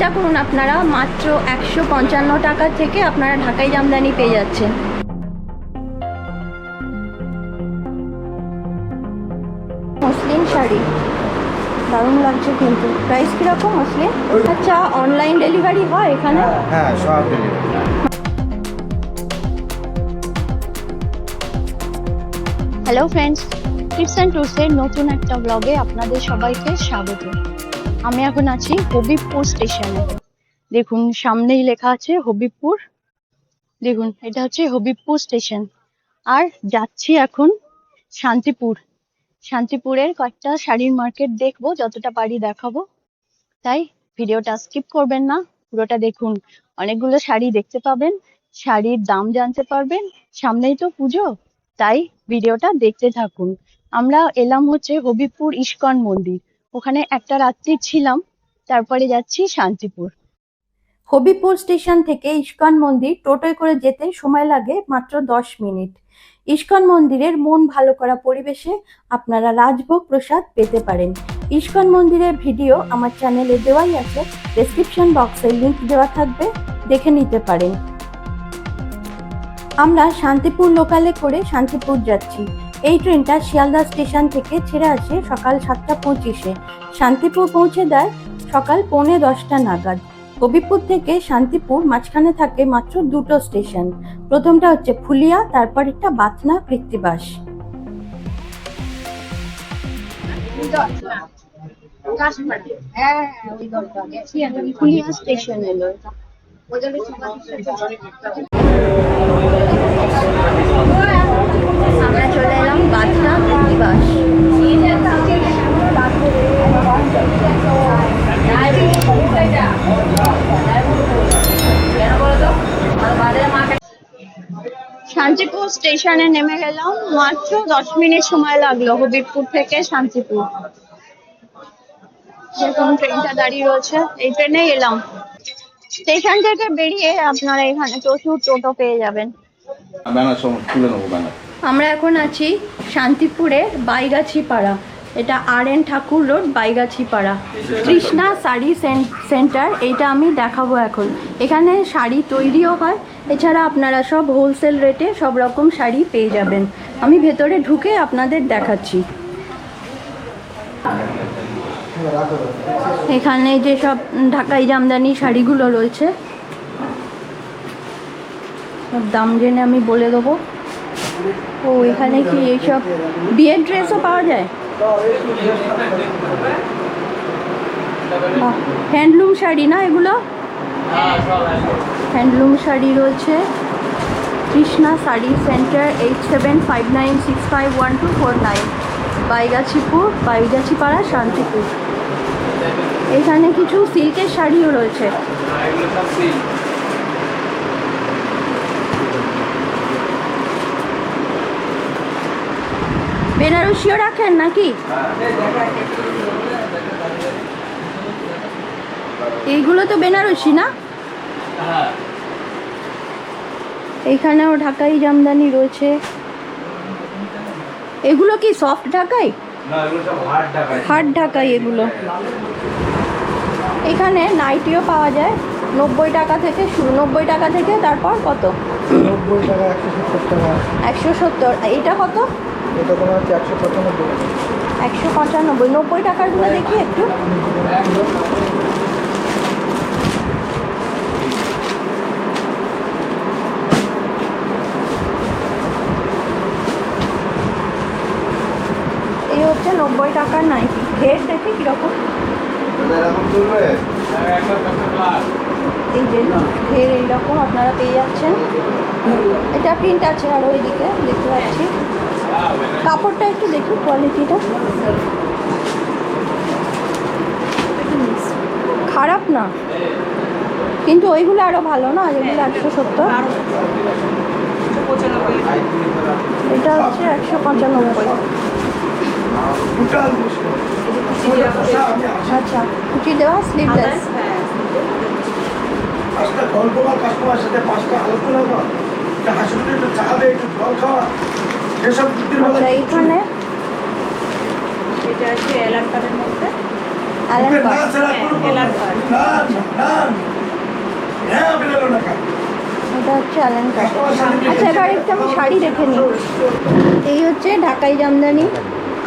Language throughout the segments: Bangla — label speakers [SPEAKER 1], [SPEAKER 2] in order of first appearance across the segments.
[SPEAKER 1] চিন্তা করুন আপনারা মাত্র একশো পঞ্চান্ন টাকা থেকে আপনারা ঢাকাই জামদানি পেয়ে যাচ্ছেন। মসলিন শাড়ি দারুণ লাগছে কিন্তু। প্রাইস কীরকম মসলিন? আচ্ছা অনলাইন ডেলিভারি হয় এখানে?
[SPEAKER 2] হ্যাঁ সব delivery
[SPEAKER 1] hello friends tips and টুরসের নতুন একটা ব্লগে আপনাদের সবাইকে স্বাগত। আমি এখন আছি হবিবপুর স্টেশনে দেখুন, সামনেই লেখা আছে হবিবপুর। দেখুন, এটা হচ্ছে হবিবপুর স্টেশন। আর যাচ্ছি এখন শান্তিপুর। শান্তিপুরের কয়েকটা শাড়ির মার্কেট দেখব, যতটা পারি দেখাবো। তাই ভিডিওটা স্কিপ করবেন না, পুরোটা দেখুন। অনেকগুলো শাড়ি দেখতে পাবেন, শাড়ির দাম জানতে পারবেন, সামনেই তো পুজো, তাই ভিডিওটা দেখতে থাকুন। আমরা এলাম হচ্ছে হবিবপুর ইস্কন মন্দির। ওখানে একটা রাত্রি ছিলাম, তারপরে যাচ্ছি শান্তিপুর। হবিপুর স্টেশন থেকে ইস্কন মন্দির টোটোয় করে যেতে সময় লাগে মাত্র দশ মিনিট। ইস্কন মন্দিরের মন ভালো করা পরিবেশে আপনারা রাজভোগ প্রসাদ পেতে পারেন। ইস্কন মন্দিরের ভিডিও আমার চ্যানেলে দেওয়াই আছে ডেসক্রিপশন বক্সে লিংক দেওয়া থাকবে, দেখে নিতে পারেন। আমরা শান্তিপুর লোকালে করে শান্তিপুর যাচ্ছি। এই ট্রেনটা শিয়ালদা স্টেশন থেকে ছেড়ে আসে সকাল সাতটা পঁচিশে। শান্তিপুর পৌঁছে দেয় সকাল পৌনে দশটা নাগাদ। কবিপুর থেকে শান্তিপুর মাঝখানে থাকে মাত্র দুটো স্টেশন। প্রথমটা হচ্ছে ফুলিয়া, তারপর একটা বাতনা কৃত্তিবাস। ফুলিয়া স্টেশন। এলো আমরা চলে এলাম বাতনা কৃত্তিবাস শান্তিপুর স্টেশনে নেমে গেলাম। মাত্র দশ মিনিট সময় লাগল হবিবপুর থেকে শান্তিপুর। যেরকম ট্রেনটা দাঁড়িয়ে রয়েছে এই ট্রেনে এলাম। স্টেশন থেকে বেরিয়ে আপনারা এখানে প্রচুর টোটো পেয়ে যাবেন। আমরা এখন আছি শান্তিপুরে বাইগাছি পাড়া এটা R N Thakur road Baigachhi পাড়া কৃষ্ণা শাড়ি সেন- সেন্টার এইটা আমি দেখাবো এখন। এখানে শাড়ি তৈরিও হয়, এছাড়া আপনারা সব হোলসেল রেটে সব রকম শাড়ি পেয়ে যাবেন। আমি ভেতরে ঢুকে আপনাদের দেখাচ্ছি। এখানে যে সব ঢাকাই জামদানি শাড়িগুলো রয়েছে দাম জেনে আমি বলে দেবো। ও, এখানে কি এইসব বিয়ের ড্রেসও পাওয়া যায়? হ্যান্ডলুম শাড়ি না এগুলো? হ্যান্ডলুম শাড়ি রয়েছে। Krishna sari centre eight seven five nine six five one two four nine. Baigachhipur Baigachhipara Shantipur. এখানে কিছু সিল্কের শাড়িও রয়েছে। বেনারসিও রাখেন নাকি? এইগুলো তো বেনারসি না? এইখানেও ঢাকাই জামদানি রয়েছে। এগুলো কি সফট ঢাকাই? হার্ড ঢাকাই। এগুলো। এখানে নাইটিও পাওয়া যায়। নব্বই টাকা থেকে শুরু। নব্বই টাকা থেকে তারপর কত?
[SPEAKER 2] নব্বই টাকা একশো সত্তর টাকা।
[SPEAKER 1] একশো সত্তর। এইটা কত?
[SPEAKER 2] এটা তোমার হচ্ছে একশো পঁচানব্বই।
[SPEAKER 1] একশো পঁচানব্বই। নব্বই টাকারগুলো দেখি একটু। এই হচ্ছে নব্বই টাকার নাইটি। ঘের দেখি কীরকম। এই যে ঘের এইরকম আপনারা পেয়ে যাচ্ছেন। এটা প্রিন্ট আছে আর ওইদিকে, দেখতে পাচ্ছি। কাপড়টা একটু দেখি কোয়ালিটিটা খারাপ না। কিন্তু ওইগুলো আরও ভালো না, যেগুলো একশো সত্তর? এটা হচ্ছে একশো পঁচানব্বই আচ্ছা কুচি দেওয়া স্লিভলেস
[SPEAKER 3] পাঁচটা গল্প কাস্টমার সাথে পাঁচটা আলোচনা কর। চা একটু জল খাওয়া
[SPEAKER 1] আচ্ছা এইখানে?
[SPEAKER 4] এটা আছে মধ্যে।
[SPEAKER 3] হ্যাঁ
[SPEAKER 1] হচ্ছে অ্যালান কাট আচ্ছা এবার একটু আমি শাড়ি দেখে নিই। এই হচ্ছে ঢাকাই জামদানি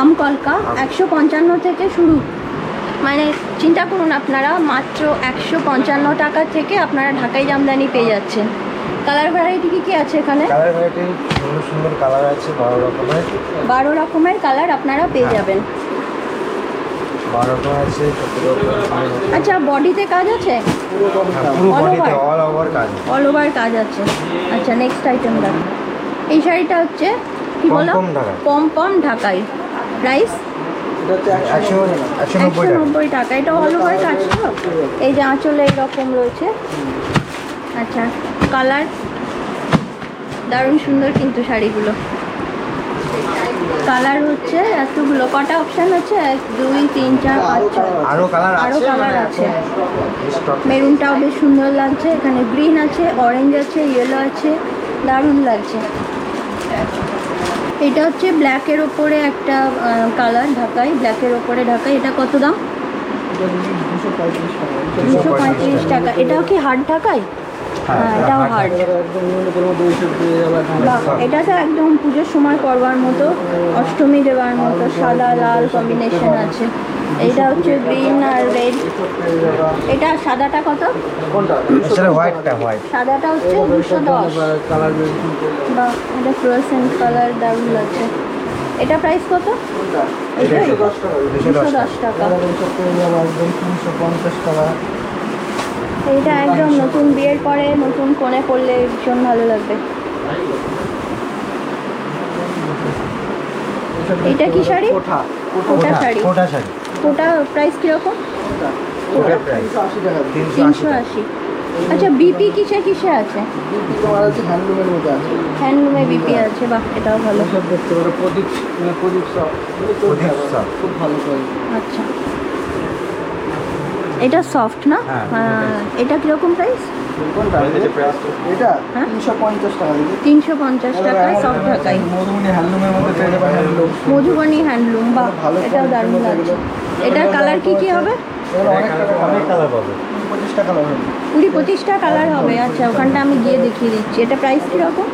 [SPEAKER 1] আম কলকা একশো পঞ্চান্ন থেকে শুরু। মানে চিন্তা করুন আপনারা মাত্র একশো পঞ্চান্ন টাকা থেকে আপনারা ঢাকাই জামদানি পেয়ে যাচ্ছেন। কালার ভ্যারাইটি কী কী আছে এখানে?
[SPEAKER 2] কালার ভ্যারাইটি সুন্দর সুন্দর কালার আছে বারো রকমের।
[SPEAKER 1] বারো রকমের কালার আপনারা পেয়ে যাবেন।
[SPEAKER 2] বারো রকম আছে সতেরো রকম
[SPEAKER 1] আচ্ছা বডিতে কাজ আছে?
[SPEAKER 2] পুরো বডিতে অল ওভার কাজ।
[SPEAKER 1] অল ওভার কাজ আছে। আচ্ছা নেক্সট আইটেম দেখো এই শাড়িটা হচ্ছে কি বলো?
[SPEAKER 2] কম।
[SPEAKER 1] কম কম ঢাকাই প্রাইস
[SPEAKER 2] একশো একশো নব্বই টাকা।
[SPEAKER 1] টাকা। এটা অল ওভার কাজ তো? এই যে আঁচলে এইরকম রয়েছে। আচ্ছা কালার। দারুণ সুন্দর কিন্তু শাড়িগুলো। কালার হচ্ছে এতগুলো। কটা অপশান আছে? এক দুই তিন চার পাঁচ ছয়।
[SPEAKER 2] আরও কালার
[SPEAKER 1] আরও কালার আছে। মেরুনটাও বেশ সুন্দর লাগছে। এখানে গ্রিন আছে অরেঞ্জ আছে ইয়েলো আছে। দারুণ লাগছে। এটা হচ্ছে ব্ল্যাকের ওপরে একটা কালার ঢাকাই। ব্ল্যাকের ওপরে ঢাকাই। এটা কত দাম? দুশো পঁয়ত্রিশ টাকা। এটাও কি হার্ড ঢাকাই? এটাও হার্ড বাহ এটা তো একদম পুজোর সময় করবার মতো অষ্টমী দেওয়ার মতো সাদা লাল কম্বিনেশন আছে এটা হচ্ছে গ্রিন আর রেড এটা সাদাটা কত
[SPEAKER 2] সেটা হোয়াইটটা হোয়াইট
[SPEAKER 1] সাদাটা হচ্ছে দুশো দশ বা এটা ফ্লোরেসেন্ট কালার দারুণ লাগছে এটা প্রাইস কত
[SPEAKER 2] দুশো
[SPEAKER 1] দুশো
[SPEAKER 2] দশ
[SPEAKER 1] দশ টাকা এইটা একদম নতুন বিয়ের পরে নতুন কোণে পরলে ভীষণ ভালো লাগবে। এটা কি শাড়ি? কোটা শাড়ি।
[SPEAKER 2] কোটা শাড়ি।
[SPEAKER 1] কোটা প্রাইস কীরকম?
[SPEAKER 2] কোটা প্রাইস তিনশো আশি।
[SPEAKER 1] আচ্ছা বিপি কিসে কিসে আছে?
[SPEAKER 2] তোমার আছে হ্যান্ডলুমের মধ্যে আছে
[SPEAKER 1] হ্যান্ডলুমে বিপি আছে বাহ এটাও ভালো।
[SPEAKER 2] সব দেখতে পারো প্রদীপ প্রদীপ সব প্রদীপ সব খুব ভালো করে
[SPEAKER 1] আচ্ছা। এটা সফট না?
[SPEAKER 2] হ্যাঁ,
[SPEAKER 1] হ্যাঁ, এটা কীরকম প্রাইস
[SPEAKER 2] এটা
[SPEAKER 1] হ্যাঁ?
[SPEAKER 2] তিনশো পঞ্চাশ টাকা
[SPEAKER 1] তিনশো পঞ্চাশ টাকায় সফট ঢাকাই।
[SPEAKER 2] হ্যান্ডলুম
[SPEAKER 1] মধুবনী হ্যান্ডলুম বাহ এটাও দারুণ লাগছে। এটার কালার কি কি হবে?
[SPEAKER 2] অনেক অনেক কালার পাবে। পঁচিশ টাকা হবে।
[SPEAKER 1] কুড়ি পঁচিশটা কালার হবে আচ্ছা ওখানটা আমি গিয়ে দেখিয়ে দিচ্ছি। এটা প্রাইস কীরকম?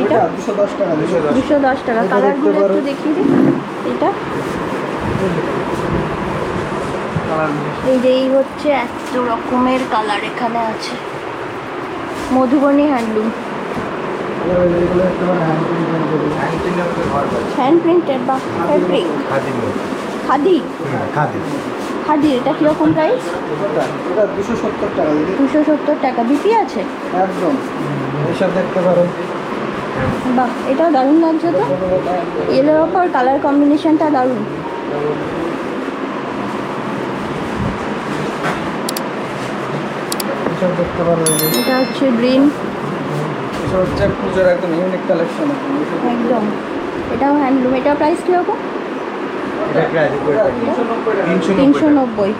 [SPEAKER 1] এটা?
[SPEAKER 2] দুশো দশ টাকা দুশো দশ
[SPEAKER 1] টাকা। কালারগুলো একটু দেখিয়ে দিই। এটা? এই যে এই হচ্ছে এত রকমের কালার এখানে আছে। Madhubani handloom.
[SPEAKER 2] Hand print hand
[SPEAKER 1] hand printed বা ফেব্রিক
[SPEAKER 2] খাদি?
[SPEAKER 1] খাদি
[SPEAKER 2] খাদি
[SPEAKER 1] খাদি এটা কীরকম প্রাইস
[SPEAKER 2] এটা দুশো সত্তর টাকা
[SPEAKER 1] দুশো সত্তর টাকা বিপি আছে?
[SPEAKER 2] একদম। এসব দেখতে পারো।
[SPEAKER 1] বাহ এটাও দারুণ লাগছে তো। এলোর ওপর কালার কম্বিনেশনটা দারুণ।
[SPEAKER 2] দেখতে পারো
[SPEAKER 1] এটা হচ্ছে গ্রিন।
[SPEAKER 2] এসব হচ্ছে পুজোর একদম ইউনিক কালেকশন
[SPEAKER 1] একদম। এটাও হ্যান্ডলুম এটা প্রাইস কীরকম?
[SPEAKER 2] এটা তিনশো
[SPEAKER 1] তিনশো নব্বই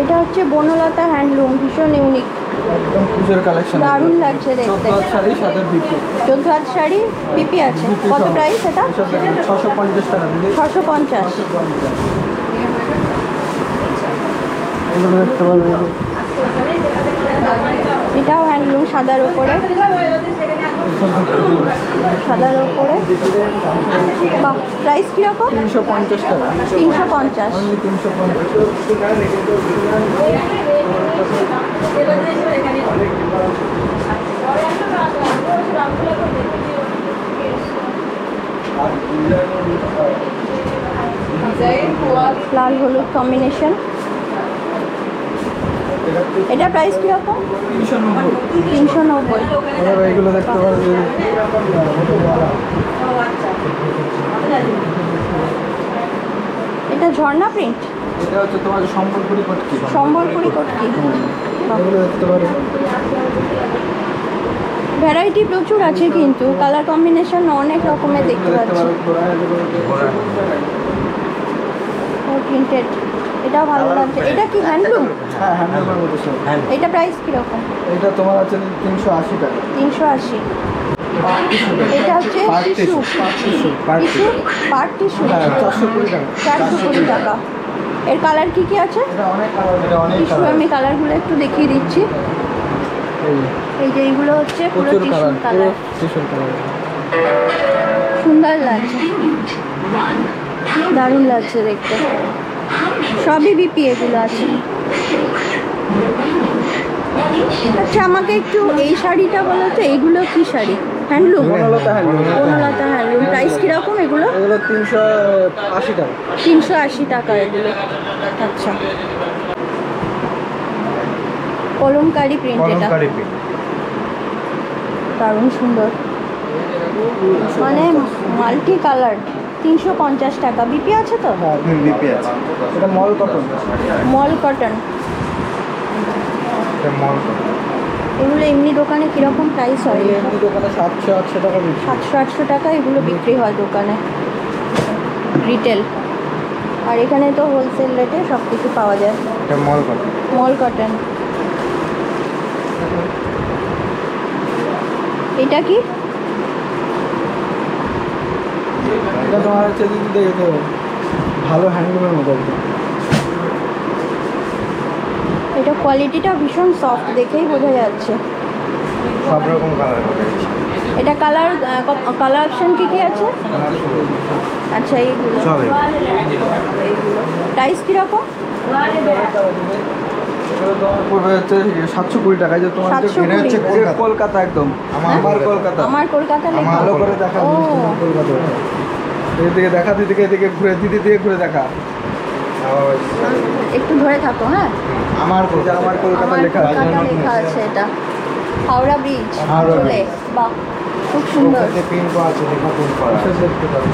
[SPEAKER 1] এটা হচ্ছে বনলতা হ্যান্ডলুম ভীষণ ইউনিক
[SPEAKER 2] একদম পুজোর কালেকশন
[SPEAKER 1] দারুণ লাগছে দেখতে।
[SPEAKER 2] শাড়ি সাথে বিপি।
[SPEAKER 1] চোদ্দ হাত শাড়ি পিপি আছে। কত প্রাইস এটা?
[SPEAKER 2] ছশো পঞ্চাশ টাকা দিদি
[SPEAKER 1] ছশো পঞ্চাশ।
[SPEAKER 2] এগুলো
[SPEAKER 1] এটাও হ্যান্ডলুম সাদার ওপরে সাদার ওপরে বাহ প্রাইস কীরকম?
[SPEAKER 2] তিনশো পঞ্চাশ টাকা
[SPEAKER 1] তিনশো পঞ্চাশ
[SPEAKER 2] তিনশো পঞ্চাশ।
[SPEAKER 1] লাল হলুদ কম্বিনেশন। এটা প্রাইস
[SPEAKER 2] তিনশো নব্বই।
[SPEAKER 1] তিনশো নব্বই
[SPEAKER 2] এইগুলো দেখতে পারবেন
[SPEAKER 1] এটা ঝর্ণা প্রিন্ট
[SPEAKER 2] এটা হচ্ছে তোমার সম্বলপুরি কটকি।
[SPEAKER 1] সম্বলপুরি কটকি।
[SPEAKER 2] এগুলো দেখতে পারো
[SPEAKER 1] ভ্যারাইটি প্রচুর আছে কিন্তু কালার কম্বিনেশন অনেক রকমের দেখতে পাচ্ছি। প্রিন্টেড এটাও ভালো লাগছে। এটা কি হ্যান্ডলুম?
[SPEAKER 2] হ্যাঁ মধ্যে সব
[SPEAKER 1] এটা প্রাইস কীরকম?
[SPEAKER 2] এটা তোমার আছে তিনশো আশি টাকা।
[SPEAKER 1] তিনশো আশি। এটা হচ্ছে টিস্যু। টিস্যু পার টিস্যু
[SPEAKER 2] চারশো কুড়ি টাকা।
[SPEAKER 1] চারশো কুড়ি টাকা। এর কালার কি কি আছে?
[SPEAKER 2] এটা অনেক কালার এটা অনেক
[SPEAKER 1] টিস্যু
[SPEAKER 2] কালার।
[SPEAKER 1] আমি কালারগুলো একটু দেখিয়ে দিচ্ছি।
[SPEAKER 2] এই।
[SPEAKER 1] যে এইগুলো হচ্ছে পুরো
[SPEAKER 2] প্রচুর
[SPEAKER 1] টিস্যু
[SPEAKER 2] কালার পুরো টিস্যুর কালার।
[SPEAKER 1] সুন্দর লাগছে। দারুণ লাগছে দেখতে। সবই বিপি এগুলো আছে। আচ্ছা আমাকে একটু এই শাড়িটা বলো তো এইগুলো কি sari? Handloom
[SPEAKER 2] Banalata handloom
[SPEAKER 1] Banalata handloom price কীরকম এগুলো?
[SPEAKER 2] এগুলো তিনশো আশি টাকা।
[SPEAKER 1] তিনশো আশি টাকা এগুলো। আচ্ছা। কলমকারি প্রিন্ট এটা। দারুণ সুন্দর। মানে মাল্টি কালার তিনশো পঞ্চাশ টাকা। বিপি আছে তো?
[SPEAKER 2] হ্যাঁ বিপি আছে। এটা মল কটন?
[SPEAKER 1] মল কটন।
[SPEAKER 2] এটা মল কটন।
[SPEAKER 1] এগুলো এমনি দোকানে কীরকম প্রাইস হয়?
[SPEAKER 2] এমনি দোকানে সাতশো আটশো টাকা
[SPEAKER 1] সাতশো আটশো টাকা এগুলো বিক্রি হয় দোকানে। রিটেল আর এখানে তো হোলসেল রেটে সব কিছু পাওয়া যায়।
[SPEAKER 2] এটা মল কটন।
[SPEAKER 1] মল কটন। এটা কি?
[SPEAKER 2] এটা তোমার হচ্ছে দিদি দেখে তো ভালো হ্যান্ডলুমের মধ্যে একদম
[SPEAKER 1] এটা কোয়ালিটিটা ভীষণ সফট দেখেই বোঝা যাচ্ছে।
[SPEAKER 2] সব রকম কালার
[SPEAKER 1] এটা কালার কালার অপশন কি কি আছে? আচ্ছা এইগুলো।
[SPEAKER 2] সব
[SPEAKER 1] এইগুলো। প্রাইস কীরকম?
[SPEAKER 2] পড়বে হচ্ছে সাতশো কুড়ি টাকা যে তোমার যে
[SPEAKER 1] 720
[SPEAKER 2] এটা হচ্ছে কলকাতা একদম আমার আমার কলকাতা।
[SPEAKER 1] আমার কলকাতা
[SPEAKER 2] ভালো করে দেখা কলকাতা। এদিকে দেখা দিদিকে এদিকে ঘুরে দিদি দিয়ে ঘুরে দেখা।
[SPEAKER 1] একটু ধরে থাকো হ্যাঁ?
[SPEAKER 2] আমার কলকাতা। আমার কলকাতা লেখা আছে।
[SPEAKER 1] লেখা আছে এটা। হাওড়া ব্রিজ
[SPEAKER 2] হাওড়া
[SPEAKER 1] চলে। বাহ খুব সুন্দর।
[SPEAKER 2] পিন করা আছে দেখা পিন করা আছে দেখতে পারো।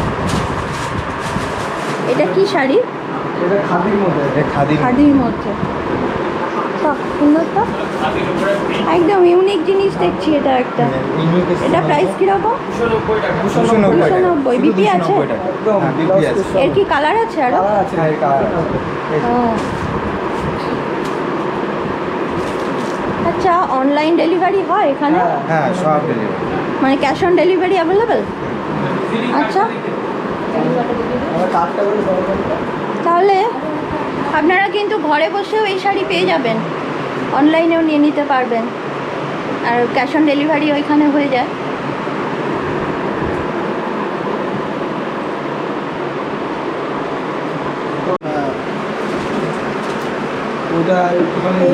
[SPEAKER 1] এটা কি শাড়ি?
[SPEAKER 2] এটা খাদির মধ্যে। এটা খাদির
[SPEAKER 1] খাদির মধ্যে। বাহ একদম ইউনিক জিনিস দেখছি এটা একটা। এটা প্রাইস কীরকম?
[SPEAKER 2] দুশো
[SPEAKER 1] নব্বই। বিপি আছে? এর কি কালার আছে আরও? আচ্ছা অনলাইন ডেলিভারি হয় এখানে? মানে ক্যাশ অন ডেলিভারি অ্যাভেলেবেল আচ্ছা। তাহলে আপনারা কিন্তু ঘরে বসেও এই শাড়ি পেয়ে যাবেন। অনলাইনেও নিয়ে নিতে পারবেন। আর ক্যাশ অন ডেলিভারি ওইখানে হয়ে যায়।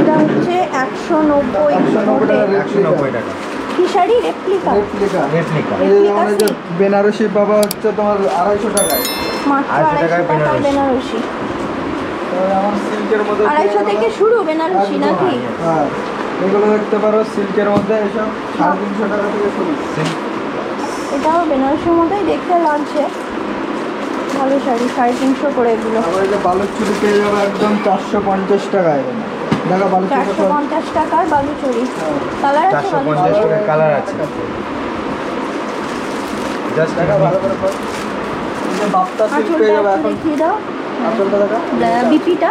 [SPEAKER 1] এটা হচ্ছে একশো নব্বই
[SPEAKER 2] একশো নব্বই
[SPEAKER 4] একশো নব্বই টাকা।
[SPEAKER 1] কি শাড়ি রেপ্লিকা
[SPEAKER 2] রেপ্লিকা
[SPEAKER 4] রেপ্লিকা
[SPEAKER 2] এই যে বেনারসি বাবা হচ্ছে তোমার আড়াইশো টাকায়।
[SPEAKER 1] মাত্র
[SPEAKER 4] আড়াইশো
[SPEAKER 1] আড়াইশো
[SPEAKER 4] টাকায়
[SPEAKER 1] টাকায়
[SPEAKER 4] বেনারসি।
[SPEAKER 2] আমার সিল্কের মধ্যে
[SPEAKER 1] আড়াইশো থেকে শুরু বেনারসি নাকি?
[SPEAKER 2] হ্যাঁ। এগুলো দেখতে পারো সিল্কের মধ্যে এসব সাড়ে তিনশো টাকা থেকে শুরু।
[SPEAKER 1] এটাও বেনারসির মতোই দেখতে লাগছে। ভালো শাড়ি সাড়ে তিনশো করে এগুলো।
[SPEAKER 2] আবার বালুর চুরি পেয়ে যাবে একদম চারশো পঞ্চাশ টাকায়। দেখা
[SPEAKER 1] চারশো পঞ্চাশ টাকার বালুচুরি কালার আছে
[SPEAKER 4] চারশো পঞ্চাশ
[SPEAKER 1] বালুচুরি
[SPEAKER 4] টাকা কালার আছে। জাস্ট
[SPEAKER 2] দেখা ভালো করে পাও। এই যে বাপ্তা সিল্ক পেয়ে যাবে এখন।
[SPEAKER 1] দেখিয়ে দাও। বিপিটা। এটা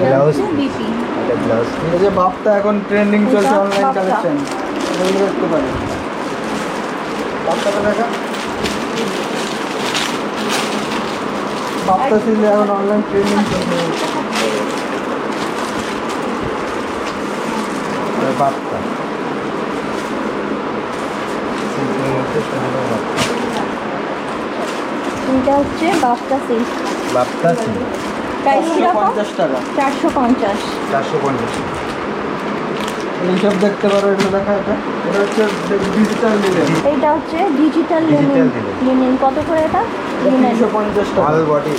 [SPEAKER 4] ব্লাউজ এটা ব্লাউজ
[SPEAKER 2] এই যে বাপ্তা এখন ট্রেন্ডিং চলছে অনলাইন। কালেকশন এগুলো দেখতে পারে। বাপ্তাটা দেখা। বাপ্তা সিল্ক এখন অনলাইন ট্রেন্ডিং চলছে
[SPEAKER 4] বাপ্তা সিল্কের মধ্যে সুন্দর বাপ্তা।
[SPEAKER 1] এটা হচ্ছে Bafta silk
[SPEAKER 4] Bafta silk
[SPEAKER 1] price কীরকম
[SPEAKER 2] পঞ্চাশ টাকা।
[SPEAKER 1] চারশো পঞ্চাশ।
[SPEAKER 4] চারশো পঞ্চাশ।
[SPEAKER 2] এইসব দেখতে পারো এগুলো দেখা এটা এটা হচ্ছে ডিজিটাল লিলেন
[SPEAKER 1] এইটা হচ্ছে ডিজিটাল লিনেন। লিনেন কত করে এটা? লিনেন
[SPEAKER 2] তিনশো পঞ্চাশ টাকা।
[SPEAKER 4] অল বডি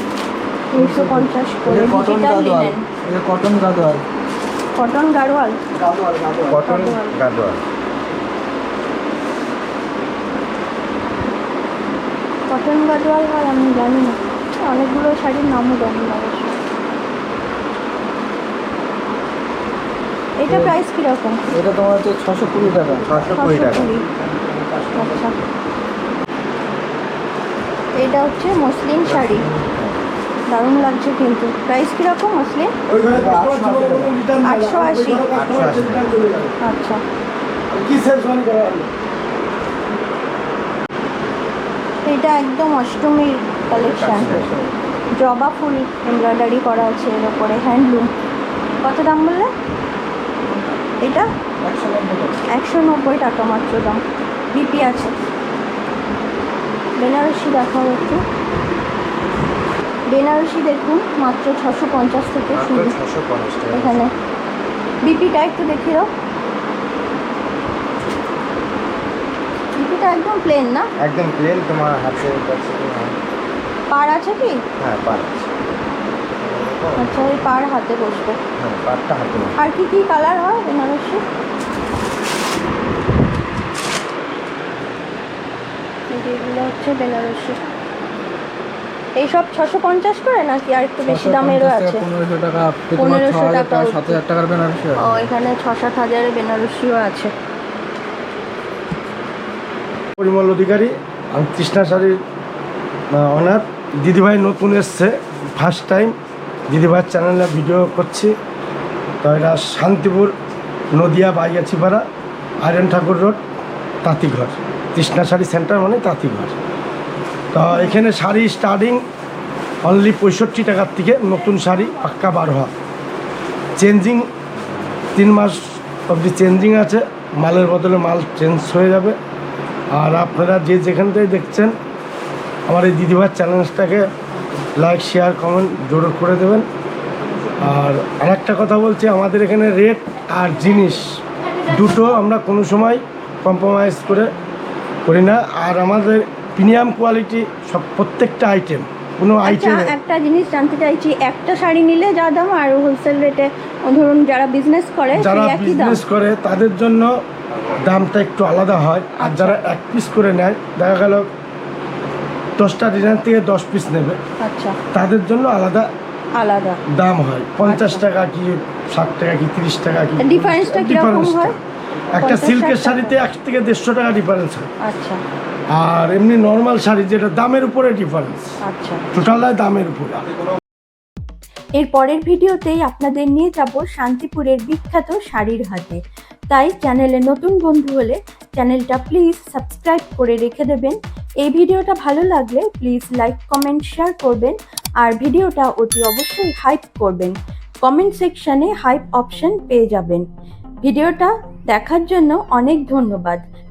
[SPEAKER 1] তিনশো পঞ্চাশ করে
[SPEAKER 2] কটন গাদোয়াল। এটা cotton Gadwal.
[SPEAKER 1] Cotton Garhwal
[SPEAKER 2] Gadwal Gadwal.
[SPEAKER 4] Cotton
[SPEAKER 1] Gadwal. Cotton Garhwal হয় আমি জানি না। অনেকগুলো শাড়ির নামও জানি না অবশ্য। এটা প্রাইস কীরকম?
[SPEAKER 2] এটা তোমার হচ্ছে ছশো কুড়ি টাকা।
[SPEAKER 4] ছশো কুড়ি টাকা।
[SPEAKER 1] আচ্ছা। এটা হচ্ছে মসলিন শাড়ি। দারুণ লাগছে কিন্তু। প্রাইস কীরকম
[SPEAKER 3] রিটার্ন
[SPEAKER 1] আটশো আশি। আচ্ছা
[SPEAKER 3] কি সেলস মানে করা হলো
[SPEAKER 1] এটা একদম অষ্টমীর কালেকশন জবা ফুল এমব্রয়ডারি করা আছে এর ওপরে হ্যান্ডলুম কত দাম বললে? এটা?
[SPEAKER 3] একশো নব্বই টাকা
[SPEAKER 1] মাত্র দাম। বিপি আছে। বেনারসি দেখাও একটু। বেনারসি দেখুন মাত্র ছশো পঞ্চাশ থেকে শুরু। এখানে। বিপিটা একটু দেখিয়ে দাও বিপিটা একদম প্লেন না?
[SPEAKER 4] একদম প্লেন তোমার হাতে
[SPEAKER 1] পার আছে কি?
[SPEAKER 4] হ্যাঁ পার আছে।
[SPEAKER 1] আচ্ছা ওই পার হাতে বসবে।
[SPEAKER 4] হ্যাঁ পারটা হাতে
[SPEAKER 1] আর কি কি কালার হয় বেনারসি এই যে এগুলো হচ্ছে বেনারসি। এইসব ছশো পঞ্চাশ করে নাকি আর একটু বেশি দামেরও আছে?
[SPEAKER 2] পনেরোশো টাকা
[SPEAKER 1] পনেরোশো টাকা
[SPEAKER 2] সাত হাজার টাকার বেনারসি
[SPEAKER 1] ও এখানে ছ সাত হাজারের বেনারসিও আছে।
[SPEAKER 3] পরিমল অধিকারী আমি তৃষ্ণা শাড়ির অনার দিদিভাই নতুন এসছে ফার্স্ট টাইম দিদিভাইয়ের চ্যানেলে ভিডিও করছি। তো এটা Shantipur Nadia Baigachhipara iron Thakur road, Tantighar. Trishna sari centre মানে তাঁতিঘর। তো এখানে শাড়ি স্টার্টিং অনলি পঁয়ষট্টি টাকার থেকে নতুন শাড়ি পাক্কা বার হওয়া। চেঞ্জিং তিন মাস অবধি চেঞ্জিং আছে। মালের বদলে মাল চেঞ্জ হয়ে যাবে। আর আপনারা যে যেখান থেকে দেখছেন, আমার এই দিদিভার চ্যালেঞ্জটাকে লাইক শেয়ার কমেন্ট জোর করে দেবেন। আর আরেকটা কথা বলছি, আমাদের এখানে রেট আর জিনিস দুটো আমরা কোনো সময় কম্প্রোমাইজ করে করি না। আর আমাদের প্রিমিয়াম কোয়ালিটি সব প্রত্যেকটা আইটেম কোনো
[SPEAKER 1] আচ্ছা
[SPEAKER 3] আইটেম?
[SPEAKER 1] একটা জিনিস জানতে চাইছি একটা শাড়ি নিলে যা দাম আর হোলসেল রেটে ধরুন যারা বিজনেস করে
[SPEAKER 3] যারা বিজনেস করে তাদের জন্য দামটা একটু আলাদা হয়। আর যারা এক পিস করে নেয় দেখা গেল দশটা ডিজাইন থেকে দশ পিস নেবে।
[SPEAKER 1] আচ্ছা।
[SPEAKER 3] তাদের জন্য আলাদা
[SPEAKER 1] আলাদা।
[SPEAKER 3] দাম হয়। পঞ্চাশ
[SPEAKER 1] আচ্ছা।
[SPEAKER 3] টাকা কি ষাট টাকা কি তিরিশ টাকা কি?
[SPEAKER 1] ডিফারেন্সটা কীরকম হয়?
[SPEAKER 3] একটা সিল্কের শাড়িতে এক থেকে দেড়শো টাকা ডিফারেন্স হয়।
[SPEAKER 1] আচ্ছা।
[SPEAKER 3] আর এমনি নর্মাল শাড়ি যেটা দামের উপরে ডিফারেন্স
[SPEAKER 1] আচ্ছা।
[SPEAKER 3] টোটাল দামের উপরে।
[SPEAKER 1] এর পরের ভিডিওতেই আপনাদের নিয়ে যাব শান্তিপুরের বিখ্যাত শাড়ির হাতে তাই চ্যানেলে নতুন বন্ধু হলে চ্যানেলটা প্লিজ সাবস্ক্রাইব করে রেখে দেবেন। এই ভিডিওটা ভালো লাগলে প্লিজ লাইক কমেন্ট শেয়ার করবেন আর ভিডিওটা অতি অবশ্যই হাইপ করবেন। কমেন্ট সেকশানে হাইপ অপশন পেয়ে যাবেন। ভিডিওটা দেখার জন্য অনেক ধন্যবাদ।